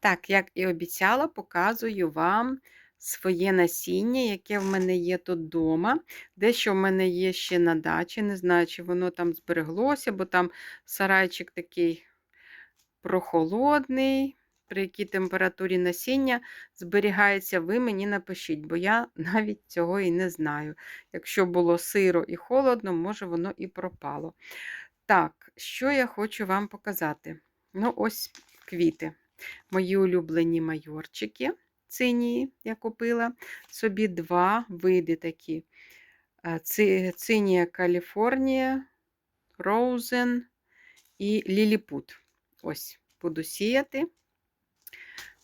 Так, як і обіцяла, показую вам своє насіння, яке в мене є тут вдома. Дещо в мене є ще на дачі. Не знаю, чи воно там збереглося, бо там сарайчик такий прохолодний. При якій температурі насіння зберігається, ви мені напишіть, бо я навіть цього і не знаю. Якщо було сиро і холодно, може воно і пропало. Так, що я хочу вам показати? Ну, ось квіти. Мої улюблені майорчики цинії, я купила собі два види такі. Е, Цинія Каліфорнія, Роузен і Ліліпут. Ось, буду сіяти.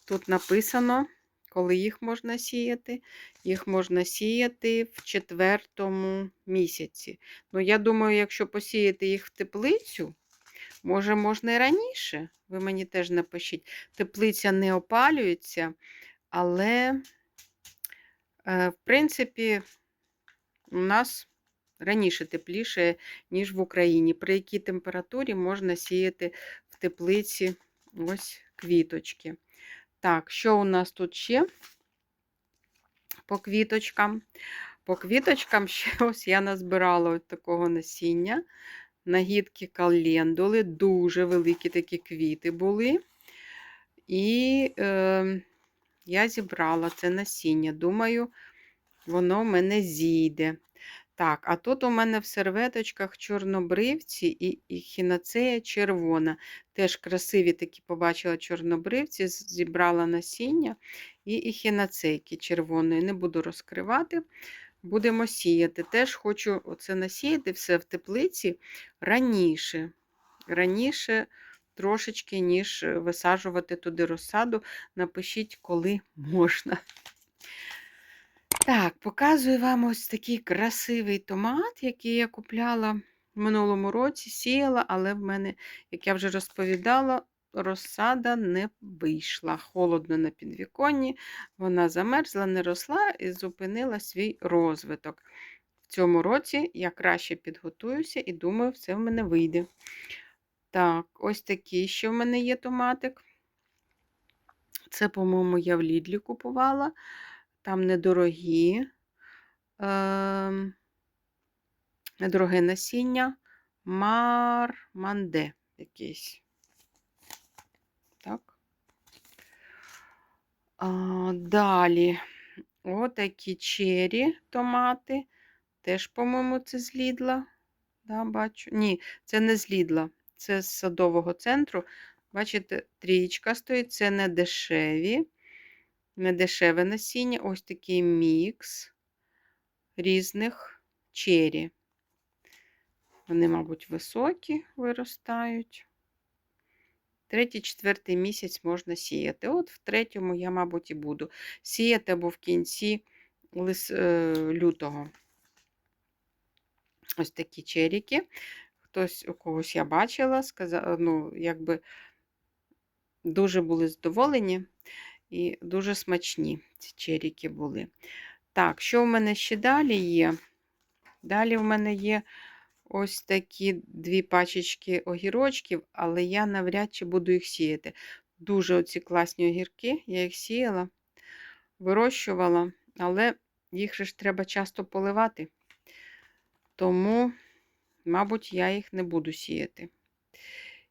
Тут написано, коли їх можна сіяти. Їх можна сіяти в четвертому місяці. Ну, я думаю, якщо посіяти їх в теплицю, може, можна і раніше. Ви мені теж напишіть. Теплиця не опалюється, але, е, в принципі, у нас раніше тепліше, ніж в Україні. При якій температурі можна сіяти в теплиці ось квіточки. Так, що у нас тут ще по квіточкам? По квіточкам ще ось я назбирала от такого насіння. Нагідки календули, дуже великі такі квіти були. І е, я зібрала це насіння. Думаю, воно в мене зійде. Так, а тут у мене в серветочках чорнобривці і, і хінацея червона. Теж красиві такі побачила чорнобривці, зібрала насіння і хінацейки червоної. Не буду розкривати. Будемо сіяти. Теж хочу оце насіяти все в теплиці раніше. Раніше трошечки, ніж висаджувати туди розсаду. Напишіть, коли можна. Так, показую вам ось такий красивий томат, який я купляла в минулому році, сіяла, але в мене, як я вже розповідала, розсада не вийшла. Холодно на підвіконні, вона замерзла, не росла і зупинила свій розвиток. В цьому році я краще підготуюся і думаю, все в мене вийде. Так, ось такий ще в мене є томатик. Це, по-моєму, я в Лідлі купувала. Там недорогі, е, недороге насіння. Марманде якийсь. Так. А, далі отакі чері томати. Теж, по-моєму, це з Лідла. Да, бачу. Ні, це не з Лідла, це з садового центру. Бачите, трієчка стоїть, це не дешеві, не дешеве насіння. Ось такий мікс різних чері. Вони, мабуть, високі виростають. Третій, четвертий місяць можна сіяти. От в третьому я, мабуть, і буду сіяти або в кінці е, лютого. Ось такі черіки. Хтось у когось я бачила, сказав, ну, якби дуже були задоволені і дуже смачні ці черіки були. Так, що в мене ще далі є? Далі в мене є ось такі дві пачечки огірочків, але я навряд чи буду їх сіяти. Дуже оці класні огірки, я їх сіяла, вирощувала, але їх же ж треба часто поливати. Тому, мабуть, я їх не буду сіяти.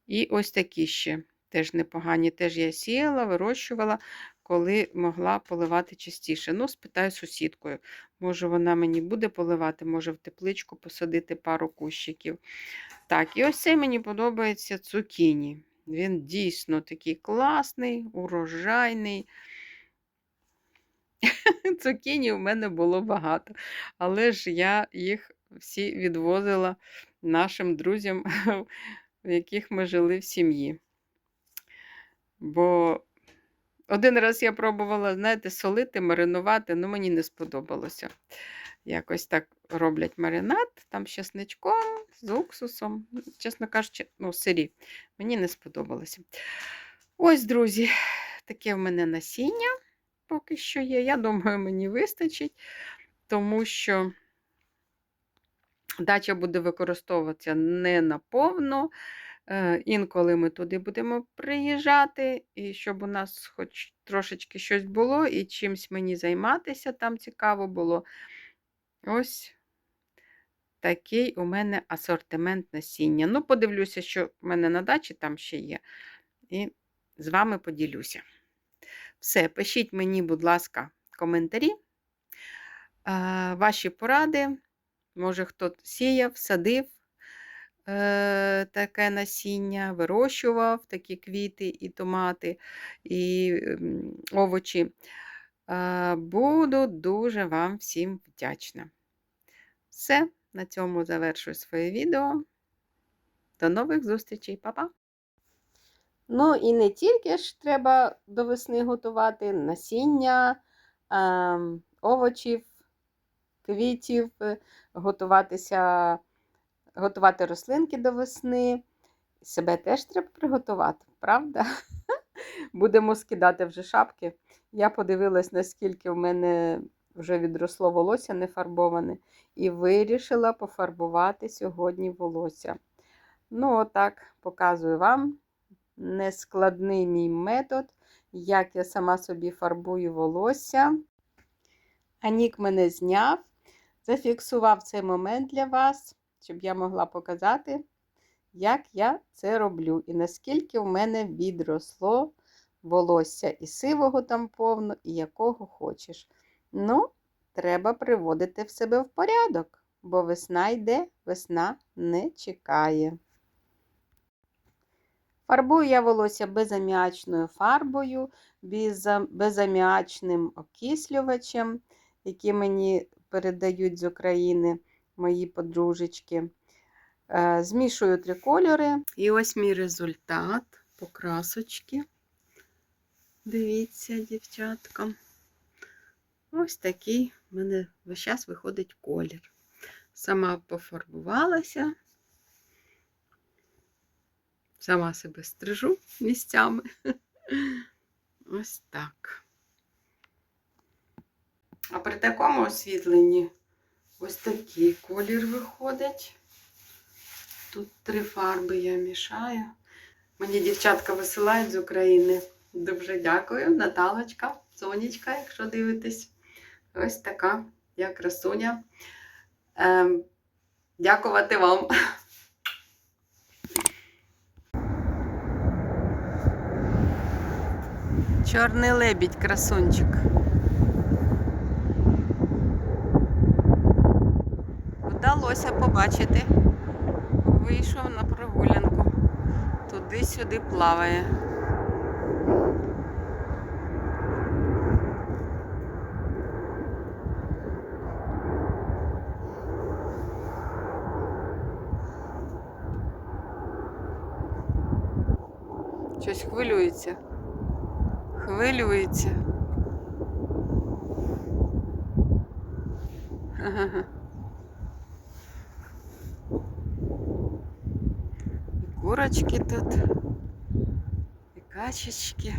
І ось такі ще теж непогані. Теж я сіяла, вирощувала, коли могла поливати частіше. Ну, спитаю сусідкою. Може, вона мені буде поливати, може в тепличку посадити пару кущиків. Так, і ось цей мені подобається цукіні. Він дійсно такий класний, урожайний. Цукіні у мене було багато, але ж я їх всі відвозила нашим друзям, в яких ми жили в сім'ї. Бо один раз я пробувала, знаєте, солити, маринувати, ну мені не сподобалося. Якось так роблять маринад, там з чесничком, з уксусом. Чесно кажучи, ну, сирі. Мені не сподобалося. Ось, друзі, таке в мене насіння поки що є. Я думаю, мені вистачить, тому що дача буде використовуватися не наповно. Е, Інколи ми туди будемо приїжджати, і щоб у нас хоч трошечки щось було, і чимсь мені займатися там цікаво було. Ось такий у мене асортимент насіння. Ну, подивлюся, що в мене на дачі там ще є. І з вами поділюся. Все, пишіть мені, будь ласка, коментарі, е, ваші поради. Може, хто сіяв, садив таке насіння, вирощував такі квіти і томати, і овочі. Е, Буду дуже вам всім вдячна. Все, на цьому завершую своє відео. До нових зустрічей, Па-па! Ну і не тільки ж треба до весни готувати насіння, ем, овочів, квітів, е, готуватися, готувати рослинки до весни. Себе теж треба приготувати, правда? Будемо скидати вже шапки. Я подивилась, наскільки в мене вже відросло волосся не фарбоване, і вирішила пофарбувати сьогодні волосся. Ну, отак, показую вам нескладний мій метод, як я сама собі фарбую волосся. Анік мене зняв, зафіксував цей момент для вас, щоб я могла показати, як я це роблю, і наскільки в мене відросло волосся і сивого там повно, і якого хочеш. Ну, треба приводити в себе в порядок, бо весна йде, весна не чекає. Фарбую я волосся безаміачною фарбою, беза- безаміачним окислювачем, який мені передають з України мої подружечки. Е, Змішую три кольори. І ось мій результат покрасочки. Дивіться, дівчатка. Ось такий в мене весь час виходить колір. Сама пофарбувалася. Сама себе стрижу місцями. Ось так. А при такому освітленні ось такий колір виходить. Тут три фарби я мішаю. Мені дівчатка висилають з України. Дуже дякую, Наталочка, Сонечка, якщо дивитесь. Ось така я красуня. Ем, дякувати вам. Чорний лебідь, красунчик. Вдалося побачити. Вийшов на прогулянку. Туди-сюди плаває. Щось хвилюється. Хвилюється. Ага. Курочки тут, і качечки.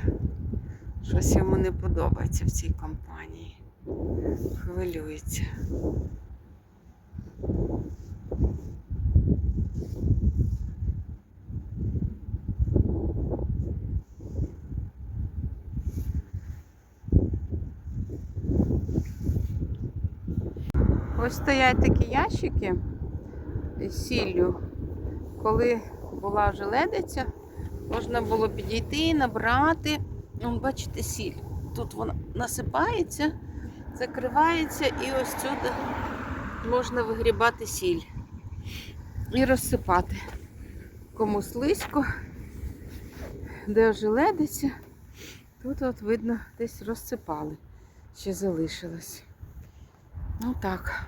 Щось йому не подобається в цій компанії. Хвилюється. Ось стоять такі ящики з сіллю. Коли була вже ледиця, можна було підійти, набрати. Вон, бачите, сіль. Тут вона насипається, закривається і ось сюди можна вигрібати сіль і розсипати. Кому слизько, де вже ледиця, тут от видно десь розсипали, ще залишилось. Ну так.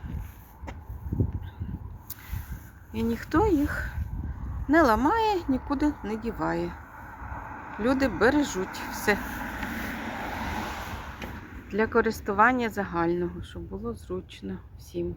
І ніхто їх не ламає, нікуди не діває. Люди бережуть все для користування загального, щоб було зручно всім.